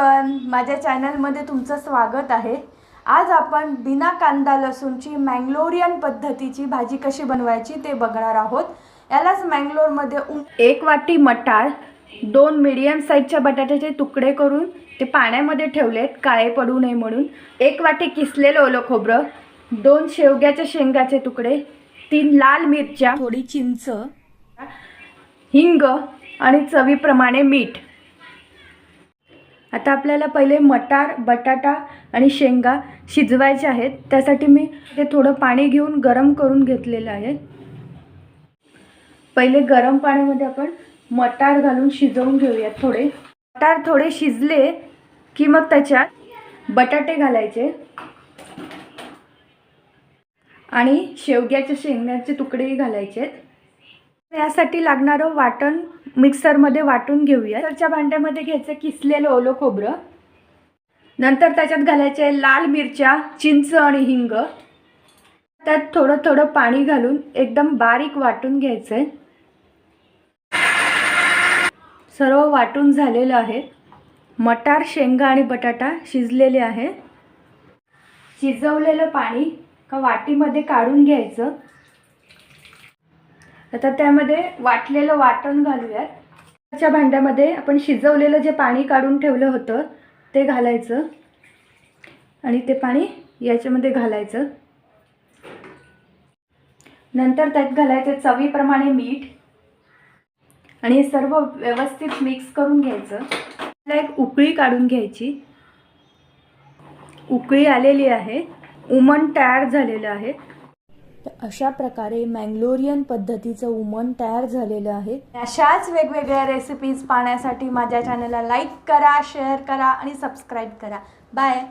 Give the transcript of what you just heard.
Everyone माझ्या चॅनलमध्ये तुमचं स्वागत आहे. आज आपण बिना कांदा लसूणची मँगलोरियन पद्धतीची भाजी कशी बनवायची ते बघणार आहोत. यालाच मँगलोरमध्ये उ एक वाटी मटार दोन मिडियम साईजच्या बटाट्याचे तुकडे करून ते पाण्यामध्ये ठेवलेत काळे पडू नये म्हणून. एक वाटी किसलेलं ओलं खोबरं दोन शेवग्याच्या शेंगाचे तुकडे तीन लाल मिरच्या थोडी चिंच हिंग आणि चवीप्रमाणे मीठ. आता आपल्याला पहिले मटार बटाटा आणि शेंगा शिजवायचे आहेत. त्यासाठी मी ते थोडं पाणी घेऊन गरम करून घेतलेलं आहे. पहिले गरम पाण्यामध्ये आपण मटार घालून शिजवून घेऊयात थोडे. मटार थोडे शिजले की मग त्याच्यात बटाटे घालायचे. आणि शेवग्याच्या शेंगाचे तुकडेही घालायचे यासाठी लागणारं वाटण मिक्सरमध्ये वाटून घेऊया. मिक्सरच्या भांड्यामध्ये घ्यायचं किसलेलं ओलं खोबरं. नंतर त्याच्यात घालायचे लाल मिरच्या चिंच आणि हिंग. त्यात थोडं थोडं पाणी घालून एकदम बारीक वाटून घ्यायचं आहे सर्व वाटून झालेलं आहे. मटार शेंगा आणि बटाटा शिजलेले आहे. शिजवलेलं पाणी का वाटीमध्ये काढून घ्यायचं. आता त्यामध्ये वाटलेलं वाटण घालूयात. त्याच्या भांड्यामध्ये आपण शिजवलेलं जे पाणी काढून ठेवलं होतं ते घालायचं. आणि ते पाणी याच्यामध्ये घालायचं. नंतर त्यात घालायचं चवीप्रमाणे मीठ. आणि हे सर्व व्यवस्थित मिक्स करून घ्यायचं. त्याला एक उकळी काढून घ्यायची. उकळी आलेली आहे. उमण तयार झालेलं आहे. तर अशा प्रकारे मँगलोरियन पद्धतीचं उमन तयार झालेलं आहे. अशाच वेगवेगळ्या रेसिपीज पाहण्यासाठी माझ्या चॅनलला लाईक करा शेअर करा आणि सबस्क्राईब करा. बाय